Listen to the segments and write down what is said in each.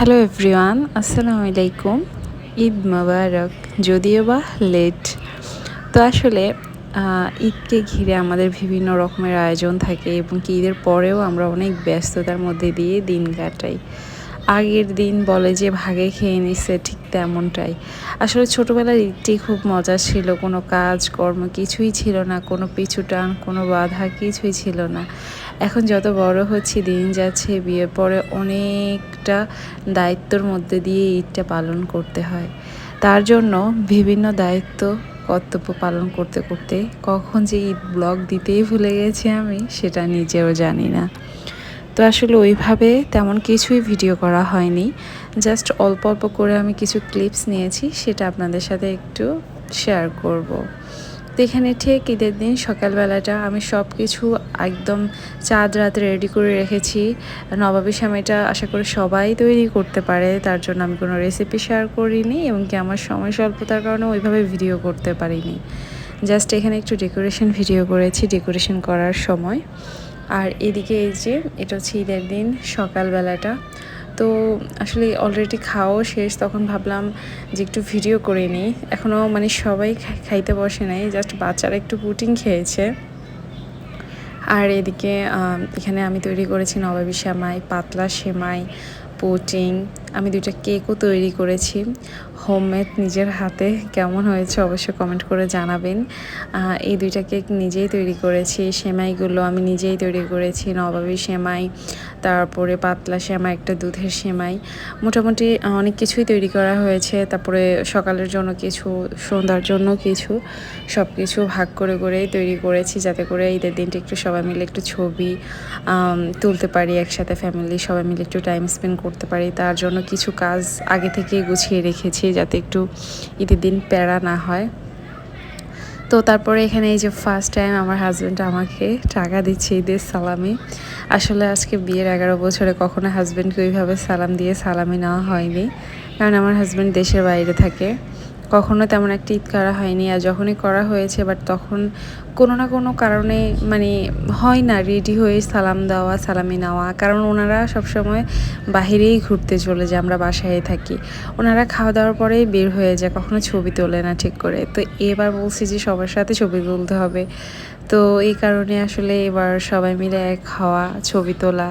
Hello everyone আসসালামু আলাইকুম ঈদ মোবারক যদিও বা লেট তো আসলে ঈদকে ঘিরে আমাদের বিভিন্ন রকমের আয়োজন থাকে এবং কি ঈদের পরেও আমরা অনেক ব্যস্ততার মধ্যে দিয়ে দিন কাটাই। আগের দিন বলে যে ভাগে খেয়ে নিছে ঠিক তেমনটাই। আসলে ছোটোবেলার ঈদটি খুব মজা ছিল, কোনো কাজ কর্ম কিছুই ছিল না, কোনো পিছু টান কোনো বাধা কিছুই ছিল না। এখন যত বড় হচ্ছি, দিন যাচ্ছে, বিয়ের পরে অনেকটা দায়িত্বর মধ্যে দিয়ে ঈদটা পালন করতে হয়। তার জন্য বিভিন্ন দায়িত্ব, কর্তব্য পালন করতে করতে কখন যে ঈদ ব্লগ দিতেই ভুলে গেছি আমি, সেটা নিজেও জানি না। তো আসলে ওইভাবে তেমন কিছুই ভিডিও করা হয়নি। জাস্ট অল্প অল্প করে আমি কিছু ক্লিপস নিয়েছি, সেটা আপনাদের সাথে একটু শেয়ার করব। তো এখানে ঠিক ঈদের দিন, সকালবেলাটা আমি সব কিছু একদম চাঁদ রাত রেডি করে রেখেছি। নবাবী সামাইটা আশা করি সবাই তৈরি করতে পারে, তার জন্য আমি কোনো রেসিপি শেয়ার করিনি এবং কি আমার সময় স্বল্পতার কারণে ওইভাবে ভিডিও করতে পারিনি। জাস্ট এখানে একটু ডেকোরেশন ভিডিও করেছি ডেকোরেশন করার সময়। আর এদিকে এই যে, এটা হচ্ছে ঈদের দিন, সকালবেলাটা। তো আসলে অলরেডি খাওয়াও শেষ, তখন ভাবলাম যে একটু ভিডিও করে নিই। এখনও মানে সবাই খাইতে বসে নাই জাস্ট বাচ্চারা একটু পুটিং খেয়েছে। আর এদিকে এখানে আমি তৈরি করেছি নবাবী সেমাই, পাতলা সেমাই পুটিং আমি দুইটা কেকও তৈরি করেছি। হোমমেড নিজের হাতে কেমন হয়েছে অবশ্যই কমেন্ট করে জানাবেন। এই দুইটা কেক নিজেই তৈরি করেছি, সেমাইগুলো আমি নিজেই তৈরি করেছি, নবাবী সেমাই, তারপরে পাতলা সেমাই, একটা দুধের সেমাই। মোটামুটি অনেক কিছুই তৈরি করা হয়েছে, তারপরে সকালের জন্য কিছু, সন্ধ্যার জন্য কিছু সব কিছু ভাগ করে করেই তৈরি করেছি যাতে করে ঈদের দিনটা একটু সবাই মিলে একটু ছবি তুলতে পারি, একসাথে ফ্যামিলি সবাই মিলে একটু টাইম স্পেন্ড করতে পারি। তার জন্য কিছু কাজ আগে থেকেই গুছিয়ে রেখেছি। যাতে একটু ঈদের দিন প্যারা না হয়। তো তারপরে এখানে এই যে ফার্স্ট টাইম আমার হাজব্যান্ড আমাকে টাকা দিচ্ছে ঈদের সালামি। আসলে আজকে বিয়ের এগারো বছরে কখনো হাজব্যান্ডকে ওইভাবে সালাম দিয়ে সালামি নেওয়া হয়নি। কারণ আমার হাজব্যান্ড দেশের বাইরে থাকে। কখনো তেমন একটা ঈদ করা হয়নি আর যখনই করা হয়েছে বাট তখন কোনো না কোনো কারণে মানে হয় না রেডি হয়ে সালাম দেওয়া, সালামি নেওয়া। কারণ ওনারা সবসময় বাহিরেই ঘুরতে চলে যায়, আমরা বাসায় থাকি। ওনারা খাওয়া দাওয়ার পরেই বের হয়ে যায়, কখনো ছবি তোলে না ঠিক করে। তো এবার বলছি যে সবার সাথে ছবি তুলতে হবে। তো এই কারণে আসলে এবার সবাই মিলে এক খাওয়া ছবি তোলা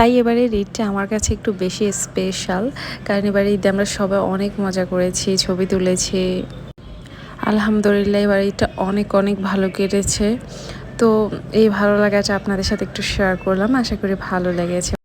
তাই এবারে ঈদটা আমার কাছে একটু বেশি স্পেশাল কারণ এবারে ঈদে আমরা সবাই অনেক মজা করেছি, ছবি তুলেছি। আলহামদুলিল্লাহ, এবার ঈদটা অনেক অনেক ভালো কেটেছে। তো এই ভালো লাগাটা আপনাদের সাথে একটু শেয়ার করলাম, আশা করি ভালো লেগেছে।